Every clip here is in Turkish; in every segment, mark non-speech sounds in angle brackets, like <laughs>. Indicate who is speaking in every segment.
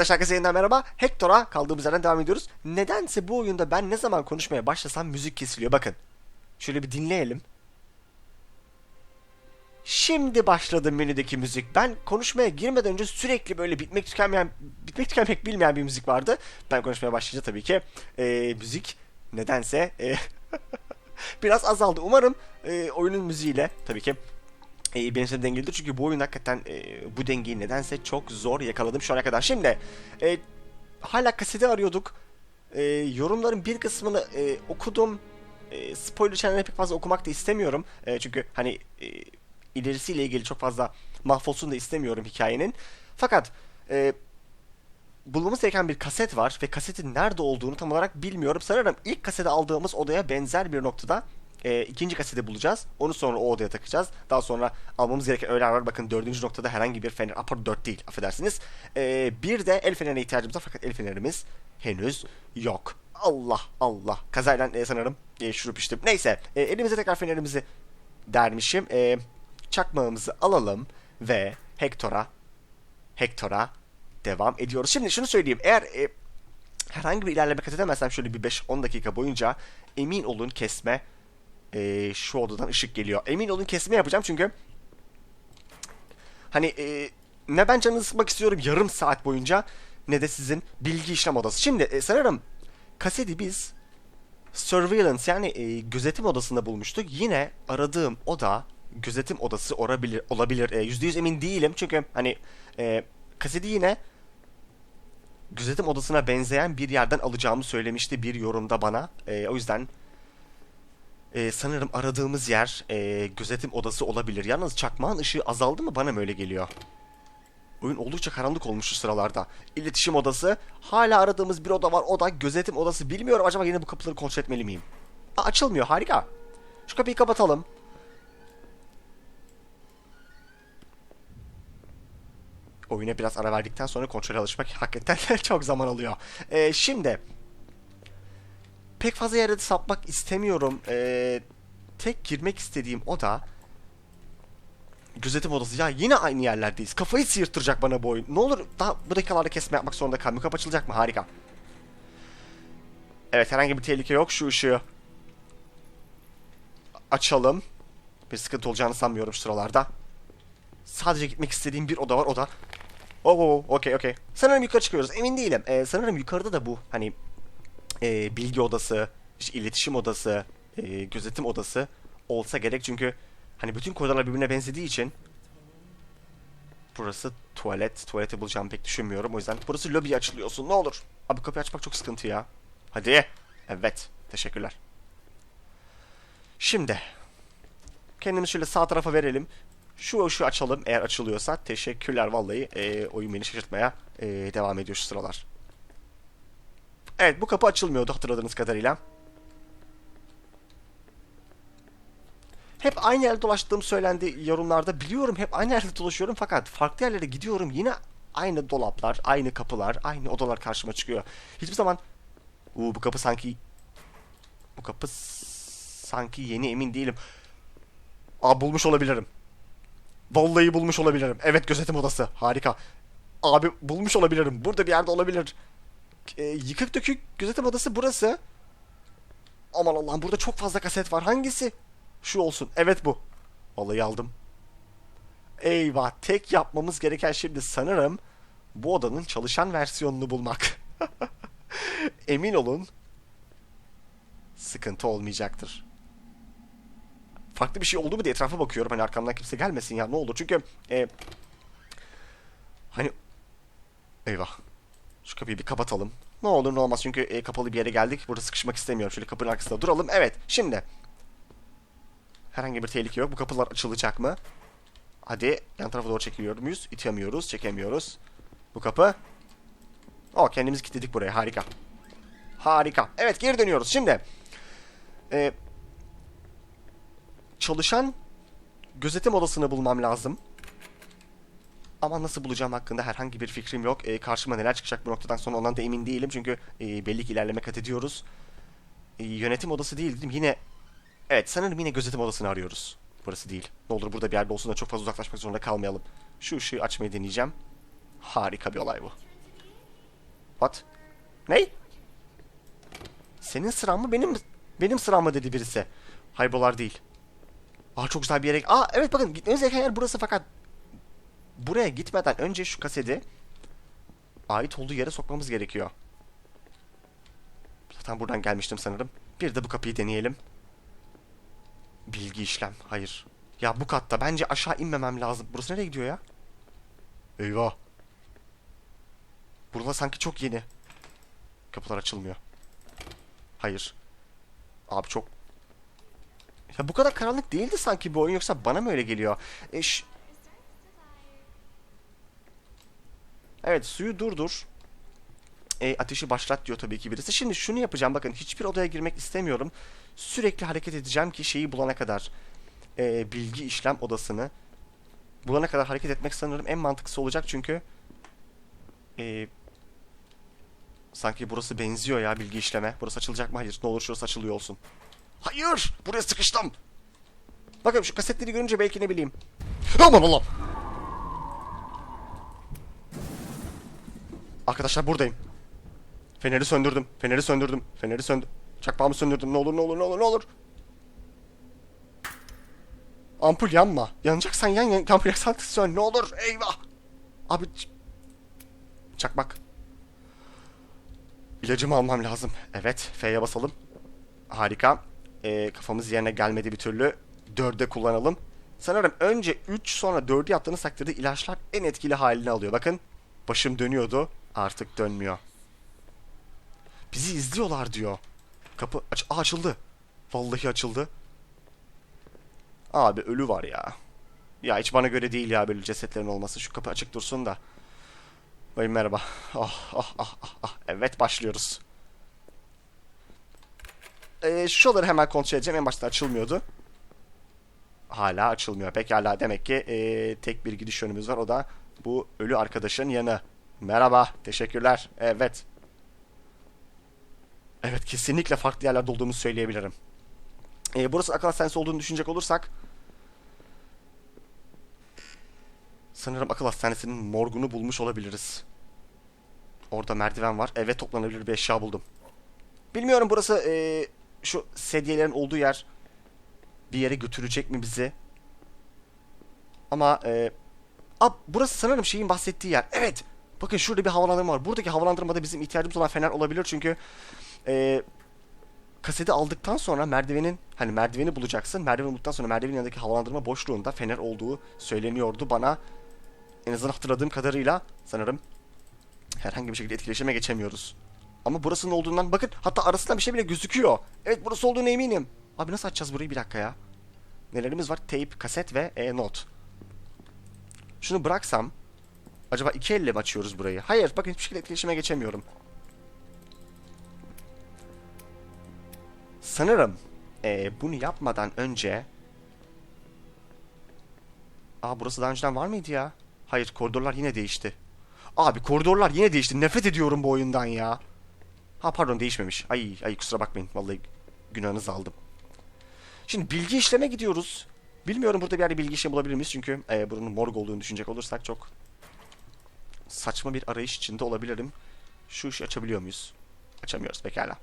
Speaker 1: Arkadaşlar herkese yeniden merhaba. Hector'a kaldığımız yerden devam ediyoruz. Nedense bu oyunda ben ne zaman konuşmaya başlasam müzik kesiliyor. Bakın. Şöyle bir dinleyelim. Şimdi başladı menüdeki müzik. Ben konuşmaya girmeden önce sürekli böyle bitmek tükenmeyen, bitmek tükenmek bilmeyen bir müzik vardı. Ben konuşmaya başlayınca tabii ki e, müzik nedense e, <laughs> biraz azaldı. Umarım e, oyunun müziğiyle tabii ki e, benim için dengelidir. Çünkü bu oyun hakikaten e, bu dengeyi nedense çok zor yakaladım şu ana kadar. Şimdi e, hala kaseti arıyorduk. E, yorumların bir kısmını e, okudum. E, spoiler channel'e pek fazla okumak da istemiyorum. E, çünkü hani e, ilerisiyle ilgili çok fazla mahvolsun da istemiyorum hikayenin. Fakat e, bulmamız gereken bir kaset var ve kasetin nerede olduğunu tam olarak bilmiyorum. Sanırım ilk kaseti aldığımız odaya benzer bir noktada e, ikinci kaseti bulacağız. Onu sonra o odaya takacağız. Daha sonra almamız gereken öğeler var. Bakın dördüncü noktada herhangi bir fener. Apart 4 değil affedersiniz. E, bir de el fenerine ihtiyacımız var fakat el fenerimiz henüz yok. Allah Allah. Kazayla e, sanırım e, şurup içtim. Neyse e, elimize tekrar fenerimizi dermişim. E, çakmağımızı alalım ve Hector'a Hector'a devam ediyoruz. Şimdi şunu söyleyeyim. Eğer e, herhangi bir ilerleme kat edemezsem şöyle bir 5-10 dakika boyunca emin olun kesme e, şu odadan ışık geliyor. Emin olun kesme yapacağım çünkü hani e, ne ben canını sıkmak istiyorum yarım saat boyunca ne de sizin bilgi işlem odası. Şimdi e, sanırım kaseti biz surveillance yani e, gözetim odasında bulmuştuk. Yine aradığım oda gözetim odası olabilir. olabilir. E, %100 emin değilim çünkü hani e, kaseti yine gözetim odasına benzeyen bir yerden alacağımı söylemişti bir yorumda bana. E, o yüzden e, sanırım aradığımız yer e, gözetim odası olabilir. Yalnız çakmağın ışığı azaldı mı bana mı öyle geliyor? Oyun oldukça karanlık olmuş şu sıralarda. İletişim odası. Hala aradığımız bir oda var. O da gözetim odası. Bilmiyorum acaba yine bu kapıları kontrol etmeli miyim? Aa, açılmıyor. Harika. Şu kapıyı kapatalım. Oyuna biraz ara verdikten sonra kontrol alışmak hakikaten <laughs> çok zaman alıyor. Ee, şimdi pek fazla yere de sapmak istemiyorum. Ee, tek girmek istediğim oda gözetim odası. Ya yine aynı yerlerdeyiz. Kafayı sıyırttıracak bana bu oyun. Ne olur daha bu dakikalarda kesme yapmak zorunda kalmayayım. Kapı açılacak mı? Harika. Evet herhangi bir tehlike yok. Şu ışığı açalım. Bir sıkıntı olacağını sanmıyorum sıralarda. Sadece gitmek istediğim bir oda var. O da Oo, okey okey. Sanırım yukarı çıkıyoruz. Emin değilim. Ee, sanırım yukarıda da bu hani e, bilgi odası, işte iletişim odası, e, gözetim odası olsa gerek çünkü hani bütün koridorlar birbirine benzediği için burası tuvalet. Tuvaleti bulacağımı pek düşünmüyorum. O yüzden burası lobi açılıyorsun. Ne olur. Abi kapıyı açmak çok sıkıntı ya. Hadi. Evet. Teşekkürler. Şimdi kendimizi şöyle sağ tarafa verelim. Şu şu açalım eğer açılıyorsa. Teşekkürler vallahi. E, oyun beni şaşırtmaya e, devam ediyor şu sıralar. Evet bu kapı açılmıyordu hatırladığınız kadarıyla. Hep aynı yerde dolaştığım söylendi yorumlarda. Biliyorum hep aynı yerde dolaşıyorum fakat farklı yerlere gidiyorum. Yine aynı dolaplar, aynı kapılar, aynı odalar karşıma çıkıyor. Hiçbir zaman Uuu bu kapı sanki bu kapı sanki yeni emin değilim. Aa bulmuş olabilirim. Vallahi bulmuş olabilirim. Evet gözetim odası. Harika. Abi bulmuş olabilirim. Burada bir yerde olabilir. E, yıkık dökük gözetim odası burası. Aman Allah'ım burada çok fazla kaset var. Hangisi? Şu olsun. Evet bu. Vallahi aldım. Eyvah. Tek yapmamız gereken şimdi sanırım bu odanın çalışan versiyonunu bulmak. <laughs> Emin olun sıkıntı olmayacaktır. Farklı bir şey oldu mu diye etrafa bakıyorum. Hani arkamdan kimse gelmesin ya ne olur. Çünkü e, hani eyvah. Şu kapıyı bir kapatalım. Ne olur ne olmaz çünkü e, kapalı bir yere geldik. Burada sıkışmak istemiyorum. Şöyle kapının arkasında duralım. Evet şimdi. Herhangi bir tehlike yok. Bu kapılar açılacak mı? Hadi yan tarafa doğru çekiliyor muyuz? İtemiyoruz, çekemiyoruz. Bu kapı. O kendimizi kilitledik buraya. Harika. Harika. Evet geri dönüyoruz. Şimdi. Ee, çalışan gözetim odasını bulmam lazım. Ama nasıl bulacağım hakkında herhangi bir fikrim yok. E, karşıma neler çıkacak bu noktadan sonra ondan da emin değilim. Çünkü e, belli ki ilerleme kat ediyoruz. E, yönetim odası değil dedim. Yine evet sanırım yine gözetim odasını arıyoruz. Burası değil. Ne olur burada bir yerde olsun da çok fazla uzaklaşmak zorunda kalmayalım. Şu ışığı açmayı deneyeceğim. Harika bir olay bu. What? Ney? Senin sıran mı benim benim sıram mı dedi birisi. Hayır buralar değil. Aa çok güzel bir yere. Aa evet bakın gitmemiz gereken yer burası fakat buraya gitmeden önce şu kaseti ait olduğu yere sokmamız gerekiyor. Zaten buradan gelmiştim sanırım. Bir de bu kapıyı deneyelim. Bilgi işlem. Hayır. Ya bu katta bence aşağı inmemem lazım. Burası nereye gidiyor ya? Eyvah. Burada sanki çok yeni. Kapılar açılmıyor. Hayır. Abi çok... Ya bu kadar karanlık değildi sanki bu oyun yoksa bana mı öyle geliyor? E, Evet suyu durdur. E, ateşi başlat diyor tabii ki birisi. Şimdi şunu yapacağım bakın hiçbir odaya girmek istemiyorum. Sürekli hareket edeceğim ki şeyi bulana kadar. E, bilgi işlem odasını. Bulana kadar hareket etmek sanırım en mantıklısı olacak çünkü. E, sanki burası benziyor ya bilgi işleme. Burası açılacak mı? Hayır. Ne olur şurası açılıyor olsun. Hayır! Buraya sıkıştım. Bakın şu kasetleri görünce belki ne bileyim. Aman Allah'ım. Arkadaşlar buradayım. Feneri söndürdüm. Feneri söndürdüm. Feneri söndü. Çakmağımı söndürdüm. Ne olur ne olur ne olur ne olur. Ampul yanma. Yanacaksan yan yan. Ampul yaksan sön. Ne olur. Eyvah. Abi. Çakmak. İlacımı almam lazım. Evet. F'ye basalım. Harika. Ee, kafamız yerine gelmedi bir türlü. 4'e kullanalım. Sanırım önce 3 sonra 4'ü yaptığınız takdirde ilaçlar en etkili halini alıyor. Bakın. Başım dönüyordu. Artık dönmüyor. Bizi izliyorlar diyor. Kapı aç Aa, açıldı. Vallahi açıldı. Abi ölü var ya. Ya hiç bana göre değil ya böyle cesetlerin olması. Şu kapı açık dursun da. Bayım merhaba. Ah ah ah ah ah. Evet başlıyoruz. Ee, şuraları hemen kontrol edeceğim. En başta açılmıyordu. Hala açılmıyor. Pekala demek ki ee, tek bir gidiş yönümüz var. O da bu ölü arkadaşın yanı. Merhaba. Teşekkürler. Evet. Evet kesinlikle farklı yerlerde olduğumuzu söyleyebilirim. Ee, burası akıl hastanesi olduğunu düşünecek olursak sanırım akıl hastanesinin morgunu bulmuş olabiliriz. Orada merdiven var. Eve toplanabilir bir eşya buldum. Bilmiyorum burası ee, şu sedyelerin olduğu yer bir yere götürecek mi bizi? Ama ee, Ab, burası sanırım şeyin bahsettiği yer. Evet. Bakın şurada bir havalandırma var. Buradaki havalandırmada bizim ihtiyacımız olan fener olabilir çünkü e, kaseti aldıktan sonra merdivenin hani merdiveni bulacaksın. Merdiveni bulduktan sonra merdivenin yanındaki havalandırma boşluğunda fener olduğu söyleniyordu bana. En azından hatırladığım kadarıyla sanırım herhangi bir şekilde etkileşime geçemiyoruz. Ama burasının olduğundan bakın hatta arasında bir şey bile gözüküyor. Evet burası olduğunu eminim. Abi nasıl açacağız burayı bir dakika ya. Nelerimiz var? Tape, kaset ve e, not. Şunu bıraksam acaba iki elle mi açıyoruz burayı? Hayır bakın hiçbir şekilde etkileşime geçemiyorum. Sanırım eee, bunu yapmadan önce Aa burası daha önceden var mıydı ya? Hayır koridorlar yine değişti. Abi koridorlar yine değişti. Nefret ediyorum bu oyundan ya. Ha pardon değişmemiş. Ay ay kusura bakmayın. Vallahi günahınızı aldım. Şimdi bilgi işleme gidiyoruz. Bilmiyorum burada bir yerde bilgi işlemi bulabilir miyiz? Çünkü e, buranın morg olduğunu düşünecek olursak çok saçma bir arayış içinde olabilirim. Şu işi açabiliyor muyuz? Açamıyoruz pekala.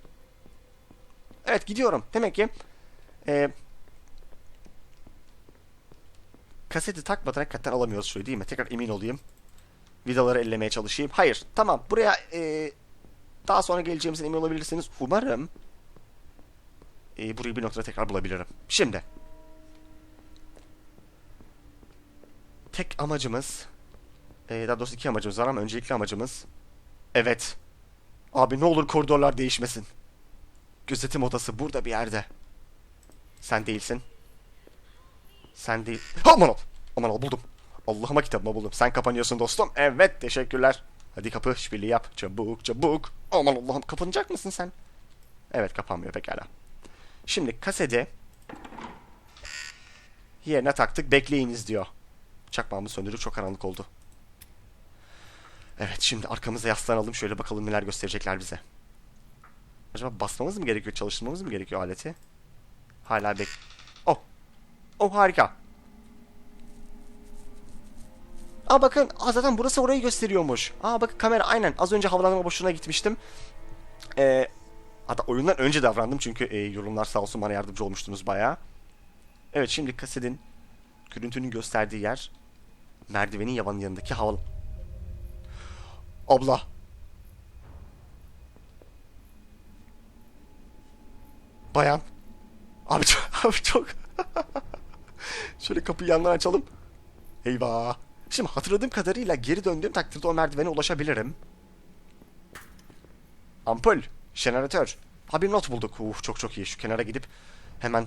Speaker 1: Evet gidiyorum. Demek ki e, kaseti takmadan hakikaten alamıyoruz şöyle değil mi? Tekrar emin olayım. Vidaları ellemeye çalışayım. Hayır. Tamam. Buraya e, daha sonra geleceğimizden emin olabilirsiniz. Umarım e, burayı bir noktada tekrar bulabilirim. Şimdi tek amacımız e, daha doğrusu iki amacımız var ama öncelikli amacımız evet. Abi ne olur koridorlar değişmesin. Gözetim odası burada bir yerde. Sen değilsin. Sen değil. Aman ol aman ol buldum. Allah'ıma kitabıma buldum. Sen kapanıyorsun dostum. Evet teşekkürler. Hadi kapı işbirliği yap. Çabuk çabuk. Aman Allah'ım kapanacak mısın sen? Evet kapanmıyor pekala. Şimdi kasede yerine taktık bekleyiniz diyor. Çakmağımı söndürdük çok karanlık oldu. Evet şimdi arkamıza yaslanalım şöyle bakalım neler gösterecekler bize. Acaba basmamız mı gerekiyor çalıştırmamız mı gerekiyor aleti? Hala bek... Oh! Oh harika! Aa bakın aa, zaten burası orayı gösteriyormuş. Aa bakın kamera aynen az önce havalandırma boşluğuna gitmiştim. Ee, hatta oyundan önce davrandım çünkü e, yorumlar sağ olsun bana yardımcı olmuştunuz bayağı. Evet şimdi kasetin görüntünün gösterdiği yer merdivenin yavanın yanındaki havalı. Abla. Bayan. Abi çok, <laughs> abi çok. <laughs> Şöyle kapıyı yandan açalım. Eyvah. Şimdi hatırladığım kadarıyla geri döndüğüm takdirde o merdivene ulaşabilirim. Ampul, jeneratör. Ha bir not bulduk. Uh, çok çok iyi. Şu kenara gidip hemen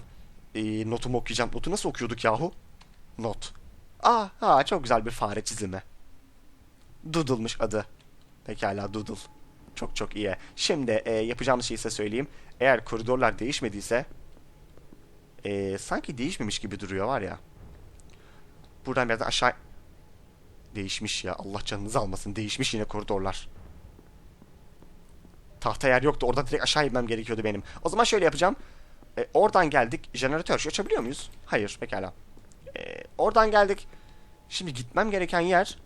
Speaker 1: e, notumu okuyacağım. Notu nasıl okuyorduk yahu? Not. Aa, ha, çok güzel bir fare çizimi. Doodle'mış adı. Pekala Doodle. Çok çok iyi. Şimdi e, yapacağımız şeyi size söyleyeyim. Eğer koridorlar değişmediyse e, sanki değişmemiş gibi duruyor var ya. Buradan bir yerden aşağı değişmiş ya. Allah canınızı almasın. Değişmiş yine koridorlar. Tahta yer yoktu. Oradan direkt aşağı inmem gerekiyordu benim. O zaman şöyle yapacağım. E, oradan geldik. Jeneratör şu açabiliyor muyuz? Hayır. Pekala. E, oradan geldik. Şimdi gitmem gereken yer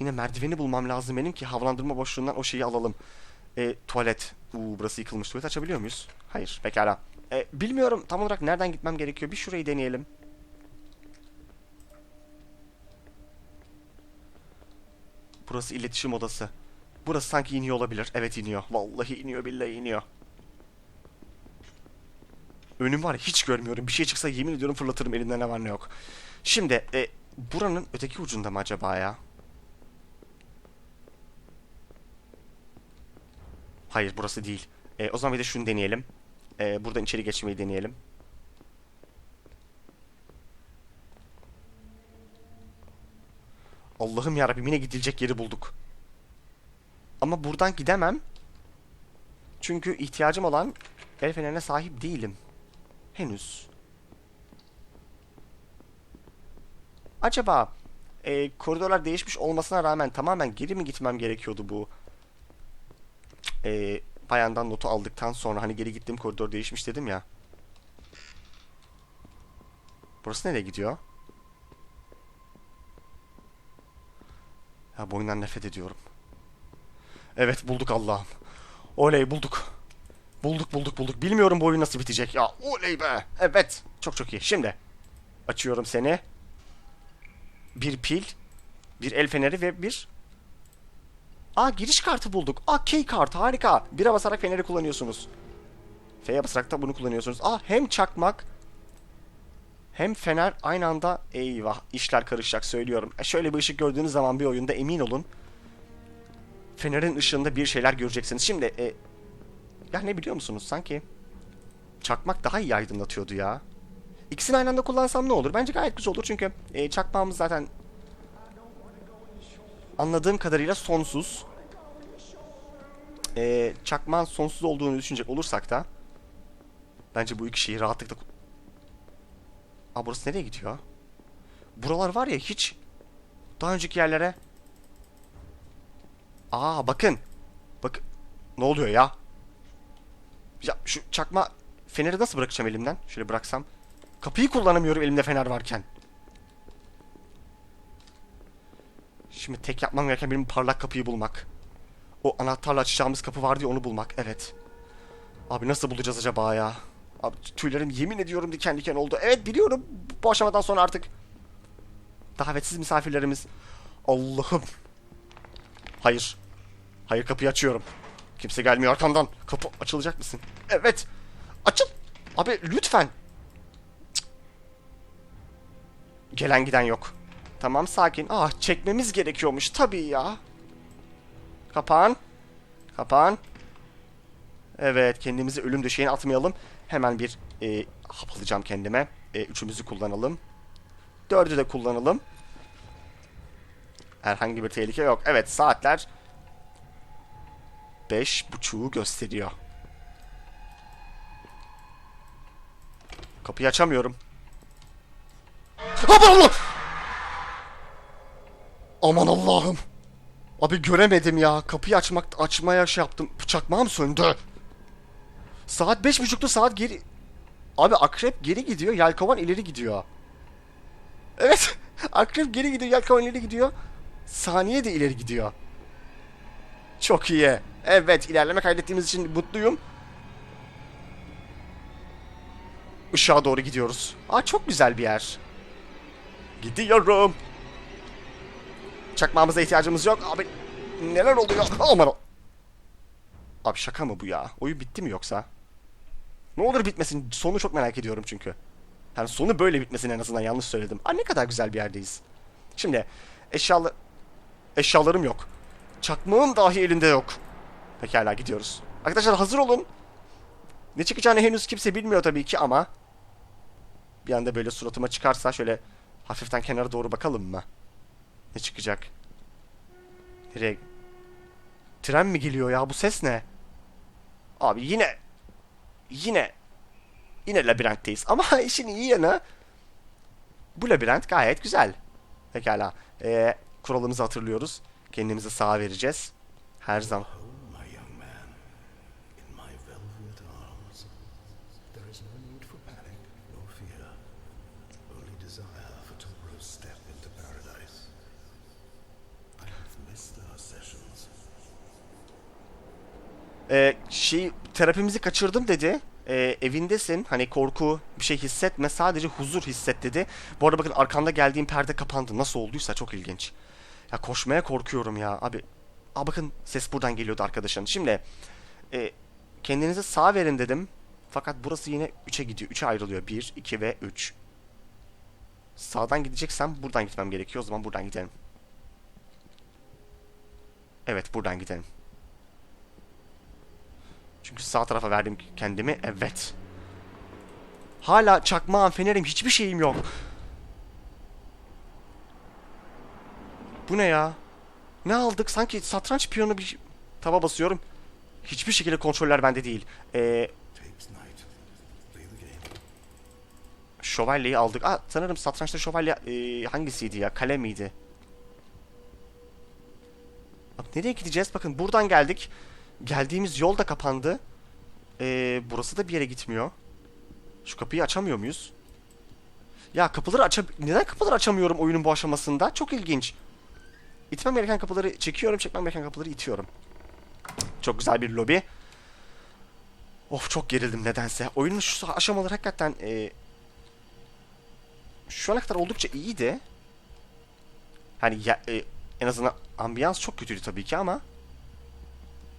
Speaker 1: Yine merdiveni bulmam lazım benim ki havalandırma boşluğundan o şeyi alalım. E, tuvalet. Uuu burası yıkılmış. Tuvalet açabiliyor muyuz? Hayır. Pekala. E, bilmiyorum tam olarak nereden gitmem gerekiyor. Bir şurayı deneyelim. Burası iletişim odası. Burası sanki iniyor olabilir. Evet iniyor. Vallahi iniyor billahi iniyor. Önüm var hiç görmüyorum. Bir şey çıksa yemin ediyorum fırlatırım elimde ne var ne yok. Şimdi e, buranın öteki ucunda mı acaba ya? Hayır burası değil. E, o zaman bir de şunu deneyelim. E, buradan içeri geçmeyi deneyelim. Allah'ım yarabbim yine gidilecek yeri bulduk. Ama buradan gidemem. Çünkü ihtiyacım olan el fenerine sahip değilim. Henüz. Acaba e, koridorlar değişmiş olmasına rağmen tamamen geri mi gitmem gerekiyordu bu e, bayandan notu aldıktan sonra hani geri gittiğim koridor değişmiş dedim ya. Burası nereye gidiyor? Ya boyundan nefret ediyorum. Evet bulduk Allah'ım. Oley bulduk. Bulduk bulduk bulduk. Bilmiyorum bu oyun nasıl bitecek ya. Oley be. Evet. Çok çok iyi. Şimdi açıyorum seni. Bir pil, bir el feneri ve bir Aa giriş kartı bulduk. Aa key kartı harika. Bire basarak feneri kullanıyorsunuz. F'ye basarak da bunu kullanıyorsunuz. Aa hem çakmak hem fener aynı anda eyvah işler karışacak söylüyorum. E şöyle bir ışık gördüğünüz zaman bir oyunda emin olun. Fenerin ışığında bir şeyler göreceksiniz. Şimdi e, ya ne biliyor musunuz sanki çakmak daha iyi aydınlatıyordu ya. İkisini aynı anda kullansam ne olur? Bence gayet güzel olur çünkü e, çakmağımız zaten anladığım kadarıyla sonsuz. Ee, çakmağın sonsuz olduğunu düşünecek olursak da bence bu iki şeyi rahatlıkla... Aa burası nereye gidiyor? Buralar var ya hiç daha önceki yerlere... Aa bakın. Bak ne oluyor ya? Ya şu çakma feneri nasıl bırakacağım elimden? Şöyle bıraksam. Kapıyı kullanamıyorum elimde fener varken. Şimdi tek yapmam gereken benim parlak kapıyı bulmak. O anahtarla açacağımız kapı vardı ya onu bulmak. Evet. Abi nasıl bulacağız acaba ya? Abi tüylerim yemin ediyorum diken diken oldu. Evet biliyorum. Bu aşamadan sonra artık davetsiz misafirlerimiz. Allah'ım. Hayır. Hayır kapıyı açıyorum. Kimse gelmiyor arkamdan. Kapı açılacak mısın? Evet. Açıl. Abi lütfen. Cık. Gelen giden yok. Tamam sakin. Ah çekmemiz gerekiyormuş tabii ya. Kapan. Kapan. Evet kendimizi ölüm döşeğine atmayalım. Hemen bir e, hap alacağım kendime. E, üçümüzü kullanalım. Dördü de kullanalım. Herhangi bir tehlike yok. Evet saatler beş buçuğu gösteriyor. Kapıyı açamıyorum. Aman Allah! Aman Allah'ım. Abi göremedim ya. Kapıyı açmak açmaya şey yaptım. Çakmağım söndü. Saat beş buçukta saat geri... Abi akrep geri gidiyor. Yelkovan ileri gidiyor. Evet. <laughs> Akrep geri gidiyor, yelkovan ileri gidiyor. Saniye de ileri gidiyor. Çok iyi. Evet, ilerleme kaydettiğimiz için mutluyum. Işığa doğru gidiyoruz. Aa çok güzel bir yer. Gidiyorum. Çakmağımıza ihtiyacımız yok. Abi neler oluyor? Aman Abi şaka mı bu ya? Oyun bitti mi yoksa? Ne olur bitmesin. Sonu çok merak ediyorum çünkü. Yani sonu böyle bitmesin en azından yanlış söyledim. Aa ne kadar güzel bir yerdeyiz. Şimdi eşyalı... Eşyalarım yok. Çakmağım dahi elinde yok. Pekala gidiyoruz. Arkadaşlar hazır olun. Ne çıkacağını henüz kimse bilmiyor tabii ki ama bir anda böyle suratıma çıkarsa şöyle hafiften kenara doğru bakalım mı? Ne çıkacak? Nereye? Tren mi geliyor ya? Bu ses ne? Abi yine yine yine labirentteyiz. <laughs> Ama işin iyi yanı bu labirent gayet güzel. Pekala. Ee, kuralımızı hatırlıyoruz. Kendimize sağ vereceğiz. Her zaman. Ee, şey terapimizi kaçırdım dedi. Ee, evindesin. Hani korku bir şey hissetme. Sadece huzur hisset dedi. Bu arada bakın arkamda geldiğim perde kapandı. Nasıl olduysa çok ilginç. Ya koşmaya korkuyorum ya. Abi Aa bakın ses buradan geliyordu arkadaşın. Şimdi e, kendinize sağ verin dedim. Fakat burası yine 3'e gidiyor. 3'e ayrılıyor. 1, 2 ve 3. Sağdan gideceksem buradan gitmem gerekiyor. O zaman buradan gidelim. Evet buradan gidelim. Çünkü sağ tarafa verdim kendimi. Evet. Hala çakmağım, fenerim, hiçbir şeyim yok. Bu ne ya? Ne aldık? Sanki satranç piyonu bir tava basıyorum. Hiçbir şekilde kontroller bende değil. Ee, şövalyeyi aldık. Aa, sanırım satrançta şövalye ee, hangisiydi ya? Kale miydi? Bak, nereye gideceğiz? Bakın buradan geldik. Geldiğimiz yol da kapandı. Ee, burası da bir yere gitmiyor. Şu kapıyı açamıyor muyuz? Ya kapıları aça... Neden kapıları açamıyorum oyunun bu aşamasında? Çok ilginç. İtmem gereken kapıları çekiyorum, çekmem gereken kapıları itiyorum. Çok güzel bir lobi. Of çok gerildim nedense. Oyunun şu aşamaları hakikaten... ee, şu ana kadar oldukça iyiydi. Hani ya, e, en azından ambiyans çok kötüydü tabii ki ama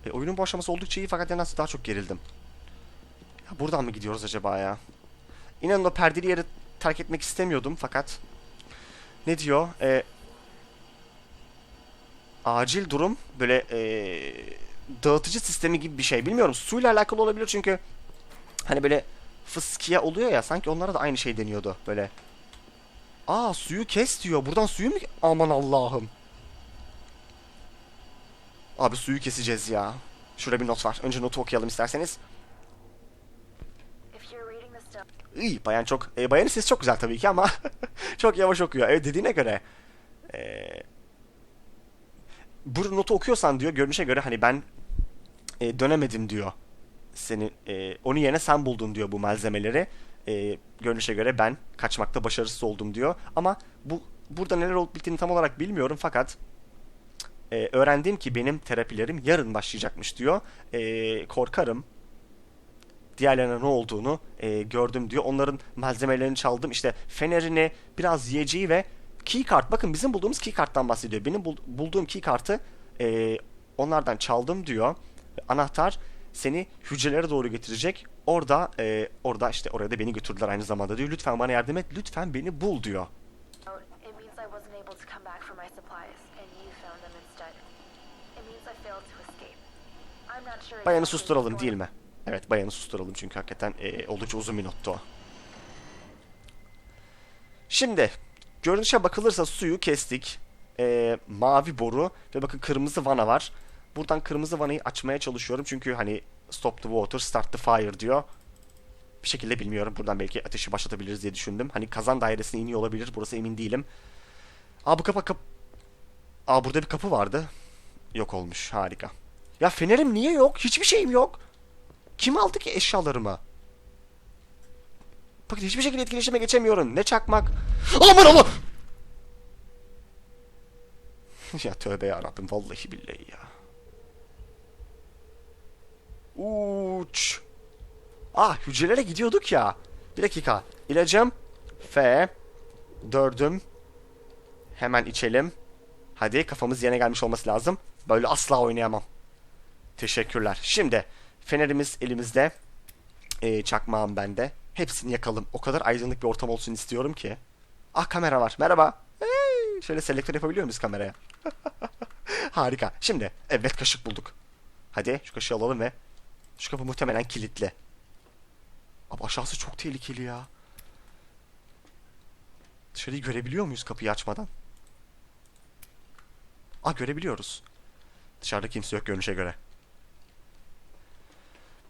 Speaker 1: e, oyunun bu aşaması oldukça iyi fakat nedense daha çok gerildim. Ya buradan mı gidiyoruz acaba ya? İnanın o perdeli yeri terk etmek istemiyordum fakat ne diyor? E, acil durum böyle e, dağıtıcı sistemi gibi bir şey. Bilmiyorum suyla alakalı olabilir çünkü hani böyle fıskiye oluyor ya sanki onlara da aynı şey deniyordu böyle. Aa suyu kes diyor. Buradan suyu mu? Aman Allah'ım. Abi suyu keseceğiz ya. Şurada bir not var. Önce notu okuyalım isterseniz. İyi bayan çok. E, bayanın sesi çok güzel tabii ki ama <laughs> çok yavaş okuyor. Evet dediğine göre. E, bu notu okuyorsan diyor görünüşe göre hani ben e, dönemedim diyor. Seni e, onun yerine sen buldun diyor bu malzemeleri. E, görünüşe göre ben kaçmakta başarısız oldum diyor. Ama bu burada neler olup bittiğini tam olarak bilmiyorum fakat e, öğrendim ki benim terapilerim yarın başlayacakmış diyor. E, korkarım diğerlerine ne olduğunu e, gördüm diyor. Onların malzemelerini çaldım. İşte fenerini, biraz yiyeceği ve keycard. Bakın bizim bulduğumuz keycard'dan bahsediyor. Benim bul- bulduğum keycard'ı e, onlardan çaldım diyor. Anahtar seni hücrelere doğru getirecek. Orada e, orada işte oraya da beni götürdüler aynı zamanda diyor. Lütfen bana yardım et. Lütfen beni bul diyor. Bayanı susturalım değil mi? Evet bayanı susturalım çünkü hakikaten e, oldukça uzun bir nottu o. Şimdi görünüşe bakılırsa suyu kestik. E, mavi boru ve bakın kırmızı vana var. Buradan kırmızı vanayı açmaya çalışıyorum çünkü hani stop the water, start the fire diyor. Bir şekilde bilmiyorum. Buradan belki ateşi başlatabiliriz diye düşündüm. Hani kazan dairesine iniyor olabilir. Burası emin değilim. Aa bu kapı kap... Aa burada bir kapı vardı. Yok olmuş. Harika. Ya fenerim niye yok? Hiçbir şeyim yok. Kim aldı ki eşyalarımı? Bakın hiçbir şekilde etkileşime geçemiyorum. Ne çakmak. Aman Allah! <laughs> ya tövbe yarabbim vallahi billahi ya. Uç. Ah hücrelere gidiyorduk ya. Bir dakika. İlacım. F. Dördüm. Hemen içelim. Hadi kafamız yerine gelmiş olması lazım. Böyle asla oynayamam. Teşekkürler. Şimdi fenerimiz elimizde. Ee, çakmağım bende. Hepsini yakalım. O kadar aydınlık bir ortam olsun istiyorum ki. Ah kamera var. Merhaba. Hey, şöyle selektör yapabiliyor muyuz kameraya? <laughs> Harika. Şimdi evet kaşık bulduk. Hadi şu kaşığı alalım ve şu kapı muhtemelen kilitli. Abi aşağısı çok tehlikeli ya. Dışarıyı görebiliyor muyuz kapıyı açmadan? Ah görebiliyoruz. Dışarıda kimse yok görünüşe göre.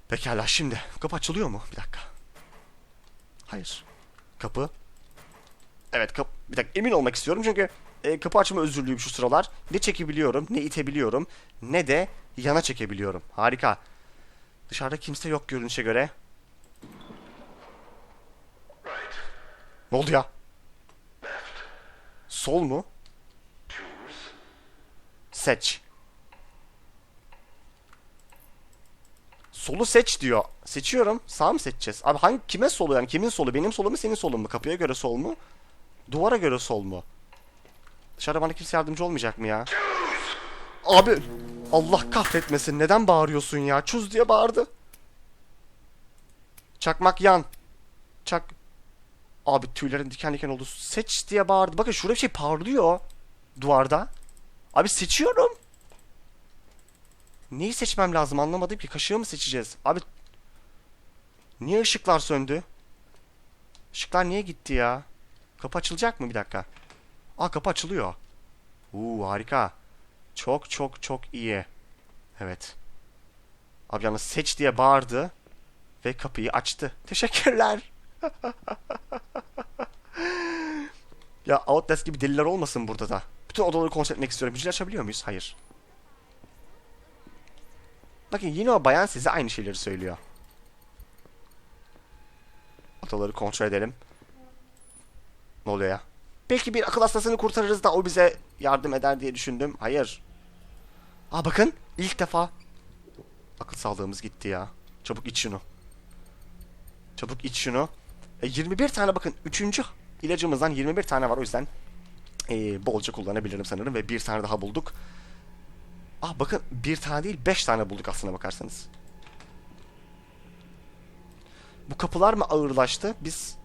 Speaker 1: Pekala şimdi kapı açılıyor mu? Bir dakika. Hayır. Kapı. Evet kapı. Bir dakika emin olmak istiyorum çünkü e, kapı açma özürlüyüm şu sıralar. Ne çekebiliyorum, ne itebiliyorum, ne de yana çekebiliyorum. Harika. Dışarıda kimse yok görünüşe göre.
Speaker 2: Right.
Speaker 1: Ne oldu ya?
Speaker 2: Left.
Speaker 1: Sol mu?
Speaker 2: Choose.
Speaker 1: Seç. Solu seç diyor. Seçiyorum. Sağ mı seçeceğiz? Abi hangi kime solu yani? Kimin solu? Benim solum mu senin solun mu? Kapıya göre sol mu? Duvara göre sol mu? Dışarıda bana kimse yardımcı olmayacak mı ya? Abi Allah kahretmesin. Neden bağırıyorsun ya? Çuz diye bağırdı. Çakmak yan. Çak. Abi tüylerin diken diken oldu. Seç diye bağırdı. Bakın şurada bir şey parlıyor. Duvarda. Abi seçiyorum. Neyi seçmem lazım anlamadım ki. Kaşığı mı seçeceğiz? Abi niye ışıklar söndü? Işıklar niye gitti ya? Kapı açılacak mı? Bir dakika. Aa kapı açılıyor. Uuu harika. Çok çok çok iyi. Evet. Abi yalnız seç diye bağırdı. Ve kapıyı açtı. <laughs> Teşekkürler. <laughs> ya Outlast gibi deliler olmasın burada da. Bütün odaları kontrol etmek istiyorum. Hücre açabiliyor muyuz? Hayır. Bakın yine o bayan size aynı şeyleri söylüyor. Odaları kontrol edelim. Ne oluyor ya? Belki bir akıl hastasını kurtarırız da o bize yardım eder diye düşündüm. Hayır. Aa bakın ilk defa akıl sağlığımız gitti ya. Çabuk iç şunu. Çabuk iç şunu. E, 21 tane bakın 3. ilacımızdan 21 tane var o yüzden e, bolca kullanabilirim sanırım ve bir tane daha bulduk. Ah bakın bir tane değil 5 tane bulduk aslına bakarsanız. Bu kapılar mı ağırlaştı? Biz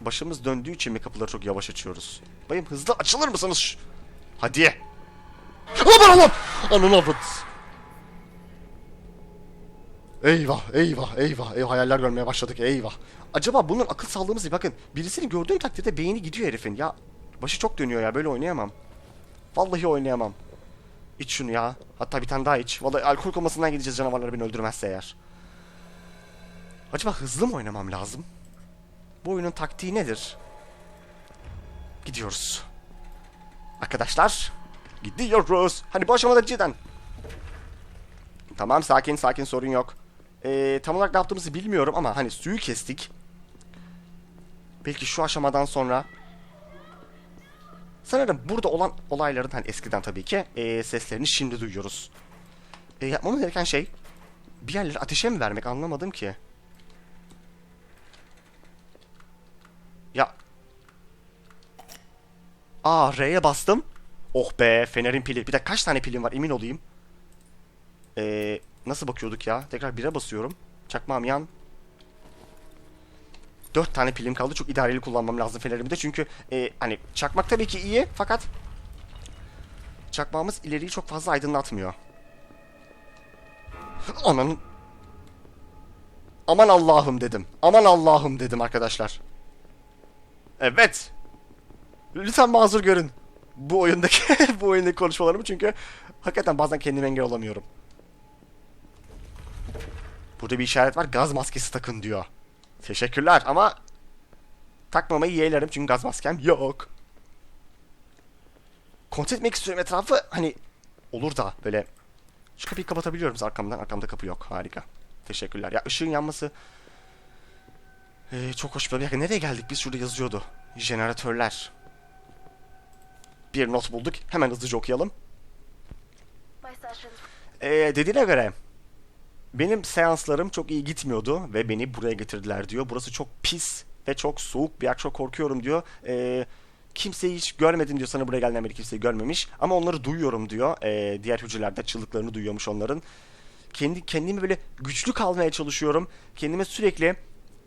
Speaker 1: başımız döndüğü için mi kapıları çok yavaş açıyoruz? Bayım hızlı açılır mısınız? Hadi. Aman Allah'ım! Ananı avrat. Eyvah, eyvah, eyvah, eyvah. Hayaller görmeye başladık, eyvah. Acaba bunun akıl sağlığımız iyi. Bakın, birisini gördüğüm takdirde beyni gidiyor herifin. Ya, başı çok dönüyor ya, böyle oynayamam. Vallahi oynayamam. İç şunu ya. Hatta bir tane daha iç. Vallahi alkol komasından gideceğiz canavarlar beni öldürmezse eğer. Acaba hızlı mı oynamam lazım? Bu oyunun taktiği nedir? Gidiyoruz. Arkadaşlar, gidiyoruz. Hani bu aşamada cidden. Tamam sakin sakin sorun yok. Ee, tam olarak ne yaptığımızı bilmiyorum ama hani suyu kestik. Belki şu aşamadan sonra Sanırım burada olan olayların hani eskiden tabii ki ee, seslerini şimdi duyuyoruz. E, yapmamız gereken şey bir yerleri ateşe mi vermek anlamadım ki. Ya. Aa R'ye bastım. Oh be fenerin pili. Bir de kaç tane pilim var emin olayım. Ee, nasıl bakıyorduk ya? Tekrar 1'e basıyorum. Çakmağım yan. 4 tane pilim kaldı. Çok idareli kullanmam lazım fenerimi de. Çünkü e, hani çakmak tabii ki iyi fakat çakmağımız ileriyi çok fazla aydınlatmıyor. Ananın Aman Allah'ım dedim. Aman Allah'ım dedim arkadaşlar. Evet. Lütfen mazur görün. Bu oyundaki <laughs> bu oyundaki konuşmalarımı çünkü hakikaten bazen kendime engel olamıyorum. Burada bir işaret var. Gaz maskesi takın diyor. Teşekkürler ama takmamayı yeğlerim çünkü gaz maskem yok. Kontrol etmek istiyorum etrafı hani olur da böyle şu kapıyı kapatabiliyorum arkamdan. Arkamda kapı yok. Harika. Teşekkürler. Ya ışığın yanması ee, çok hoş bir dakika nereye geldik biz şurada yazıyordu. Jeneratörler. Bir not bulduk. Hemen hızlıca okuyalım. Ee, dediğine göre benim seanslarım çok iyi gitmiyordu ve beni buraya getirdiler diyor. Burası çok pis ve çok soğuk bir yer. Korkuyorum diyor. Ee, kimseyi hiç görmedim diyor. Sana buraya geldiğinden beri kimseyi görmemiş. Ama onları duyuyorum diyor. Ee, diğer hücrelerde çığlıklarını duyuyormuş onların. Kendi kendimi böyle güçlü kalmaya çalışıyorum. Kendime sürekli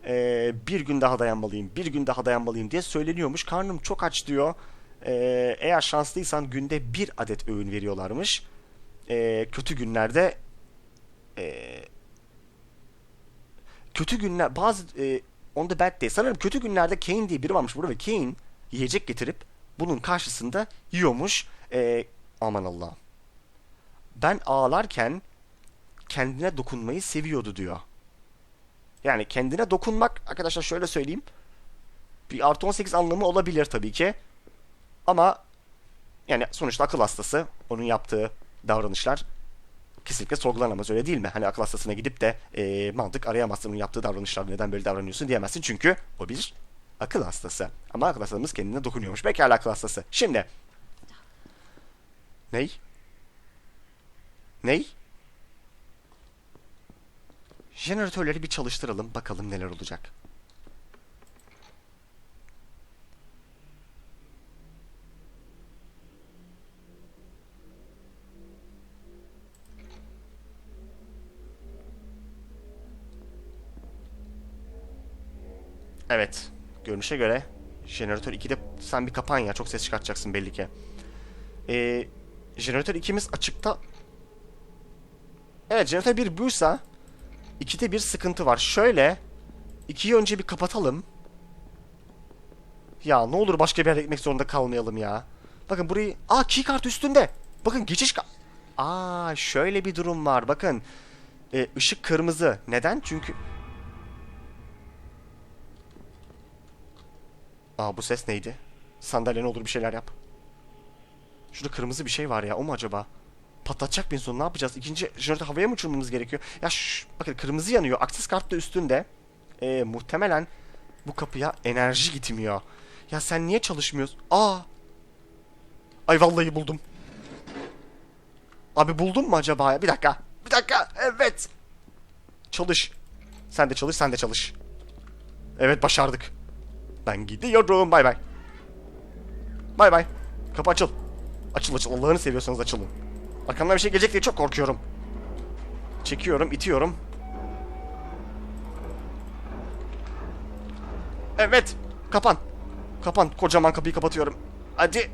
Speaker 1: ee, bir gün daha dayanmalıyım, bir gün daha dayanmalıyım diye söyleniyormuş. Karnım çok aç diyor. Ee, eğer şanslıysan günde bir adet öğün veriyorlarmış. Ee, kötü günlerde ee, kötü günler bazı e, on the bad day sanırım kötü günlerde Kane diye biri varmış burada ve Kane yiyecek getirip bunun karşısında yiyormuş. Ee, aman Allah'ım. Ben ağlarken kendine dokunmayı seviyordu diyor. Yani kendine dokunmak arkadaşlar şöyle söyleyeyim. Bir artı 18 anlamı olabilir tabii ki. Ama yani sonuçta akıl hastası onun yaptığı davranışlar kesinlikle sorgulanamaz öyle değil mi? Hani akıl hastasına gidip de e, mantık arayamazsın onun yaptığı davranışlar neden böyle davranıyorsun diyemezsin çünkü o bir akıl hastası. Ama akıl hastamız kendine dokunuyormuş. Pekala akıl hastası. Şimdi. Ney? Ney? Jeneratörleri bir çalıştıralım bakalım neler olacak. Evet. Görünüşe göre jeneratör 2'de sen bir kapan ya. Çok ses çıkartacaksın belli ki. Ee, jeneratör 2'miz açıkta. Evet jeneratör 1 buysa 2'de bir sıkıntı var. Şöyle 2'yi önce bir kapatalım. Ya ne olur başka bir yere gitmek zorunda kalmayalım ya. Bakın burayı... Aa keycard üstünde. Bakın geçiş... Aa şöyle bir durum var. Bakın. Ee, ışık kırmızı. Neden? Çünkü... Aa bu ses neydi? Sandalye ne olur bir şeyler yap. Şurada kırmızı bir şey var ya o mu acaba? Patlatacak beni sonra ne yapacağız? İkinci jeneratörü havaya mı uçurmamız gerekiyor? Ya şş, bakın kırmızı yanıyor. Aksis kart da üstünde. Ee, muhtemelen bu kapıya enerji gitmiyor. Ya sen niye çalışmıyorsun? Aa! Ay vallahi buldum. Abi buldun mu acaba ya? Bir dakika. Bir dakika. Evet. Çalış. Sen de çalış, sen de çalış. Evet başardık. Ben gidiyorum. Bay bay. Bay bay. Kapı açıl. Açıl açıl. Allah'ını seviyorsanız açılın. Arkamdan bir şey gelecek diye çok korkuyorum. Çekiyorum, itiyorum. Evet. Kapan. Kapan. Kocaman kapıyı kapatıyorum. Hadi.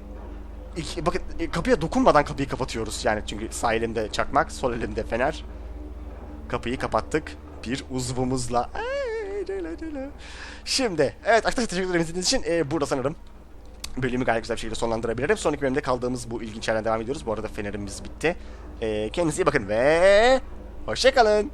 Speaker 1: İki- bakın e, kapıya dokunmadan kapıyı kapatıyoruz. Yani çünkü sağ elimde çakmak, sol elimde fener. Kapıyı kapattık. Bir uzvumuzla. Şimdi evet arkadaşlar teşekkür ederim izlediğiniz için. Ee, burada sanırım bölümü gayet güzel bir şekilde sonlandırabilirim. Sonraki bölümde kaldığımız bu ilginç yerden devam ediyoruz. Bu arada fenerimiz bitti. Ee, kendinize iyi bakın ve hoşçakalın.